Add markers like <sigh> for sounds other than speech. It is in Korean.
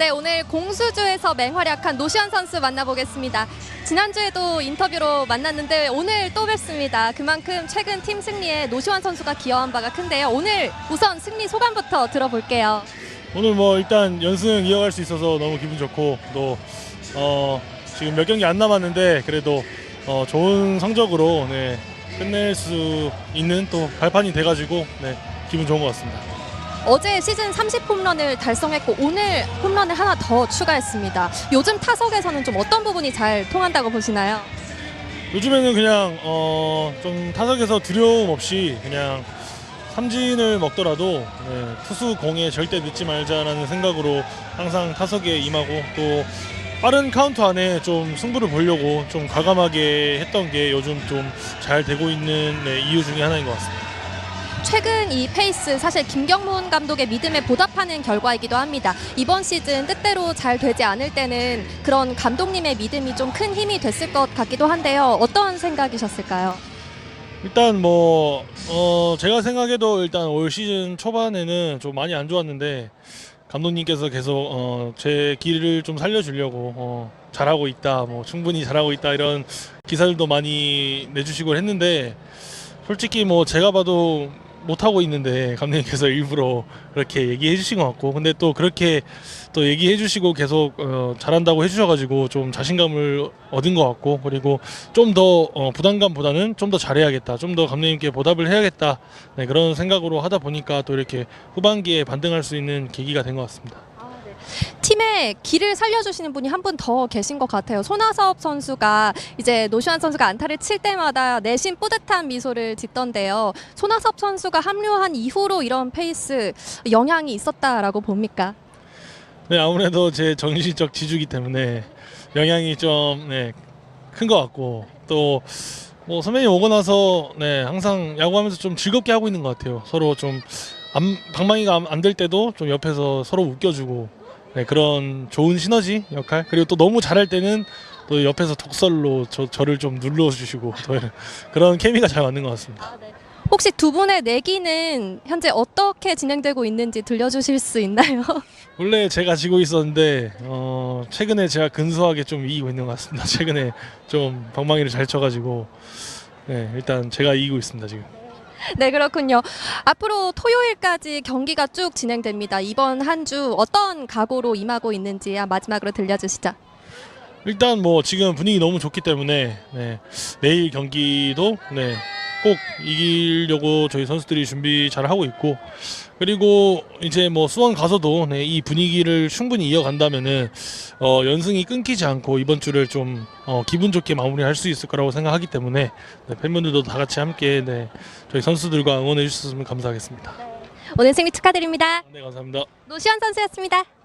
네, 오늘 공수주에서 맹활약한 노시환 선수 만나보겠습니다. 지난주에도 인터뷰로 만났는데 오늘 또 뵙습니다. 그만큼 최근 팀 승리에 노시환 선수가 기여한 바가 큰데요. 오늘 우선 승리 소감부터 들어볼게요. 오늘 뭐 일단 연승 이어갈 수 있어서 너무 기분 좋고 또 어, 지금 몇 경기 안 남았는데 그래도 어, 좋은 성적으로 네, 끝낼 수 있는 또 발판이 돼가지고 네, 기분 좋은 것 같습니다. 어제 시즌 30홈런을 달성했고 오늘 홈런을 하나 더 추가했습니다. 요즘 타석에서는 좀 어떤 부분이 잘 통한다고 보시나요? 요즘에는 그냥 어, 좀 타석에서 두려움 없이 그냥 삼진을 먹더라도 네, 투수 공에 절대 늦지 말자라는 생각으로 항상 타석에 임하고 또 빠른 카운트 안에 좀 승부를 보려고 좀 과감하게 했던 게 요즘 좀 잘 되고 있는 네, 이유 중에 하나인 것 같습니다. 최근 이 페이스 사실 김경문 감독의 믿음에 보답하는 결과이기도 합니다. 이번 시즌 뜻대로 잘 되지 않을 때는 그런 감독님의 믿음이 좀 큰 힘이 됐을 것 같기도 한데요. 어떤 생각이셨을까요? 일단 뭐 어, 제가 생각해도 일단 올 시즌 초반에는 좀 많이 안 좋았는데 감독님께서 계속 어, 제 길을 좀 살려주려고 어, 잘하고 있다, 뭐 충분히 잘하고 있다 이런 기사들도 많이 내주시고 했는데 솔직히 뭐 제가 봐도 못하고 있는데 감독님께서 일부러 그렇게 얘기해 주신 것 같고 근데 또 그렇게 또 얘기해 주시고 계속 어, 잘한다고 해주셔가지고 좀 자신감을 얻은 것 같고 그리고 좀 더 어, 부담감보다는 좀 더 잘해야겠다 좀 더 감독님께 보답을 해야겠다 네, 그런 생각으로 하다 보니까 또 이렇게 후반기에 반등할 수 있는 계기가 된 것 같습니다. 팀의 길을 살려주시는 분이 한 분 더 계신 것 같아요. 손아섭 선수가 이제 노시환 선수가 안타를 칠 때마다 내심 뿌듯한 미소를 짓던데요. 손아섭 선수가 합류한 이후로 이런 페이스 영향이 있었다라고 봅니까? 네 아무래도 제 정신적 지주기 때문에 영향이 좀 네, 같고 또 뭐 선배님 오고 나서 네 항상 야구하면서 좀 즐겁게 하고 있는 것 같아요. 서로 좀 안, 방망이가 안 될 때도 좀 옆에서 서로 웃겨주고 네, 그런 좋은 시너지 역할 그리고 또 너무 잘할 때는 또 옆에서 독설로 저, 저를 좀 눌러주시고 <laughs> 또 그런 케미가 잘 맞는 것 같습니다. 혹시 두 분의 내기는 현재 어떻게 진행되고 있는지 들려주실 수 있나요? <laughs> 원래 제가 지고 있었는데 어, 최근에 제가 근소하게 좀 이기고 있는 것 같습니다. <laughs> 최근에 좀 방망이를 잘 쳐가지고 네, 일단 제가 이기고 있습니다 지금. 네, 그렇군요. 앞으로 토요일까지 경기가 쭉 진행됩니다. 이번 한 주 어떤 각오로 임하고 있는지 마지막으로 들려주시죠. 일단 뭐 지금 분위기 너무 좋기 때문에 네, 내일 경기도 네, 꼭 이기려고 저희 선수들이 준비 잘 하고 있고 그리고 이제 뭐 수원 가서도 네, 이 분위기를 충분히 이어간다면은 어, 연승이 끊기지 않고 이번 주를 좀 어, 기분 좋게 마무리할 수 있을 거라고 생각하기 때문에 네, 팬분들도 다 같이 함께 네, 저희 선수들과 응원해 주셨으면 감사하겠습니다. 오늘 승리 축하드립니다. 네 감사합니다. 노시환 선수였습니다.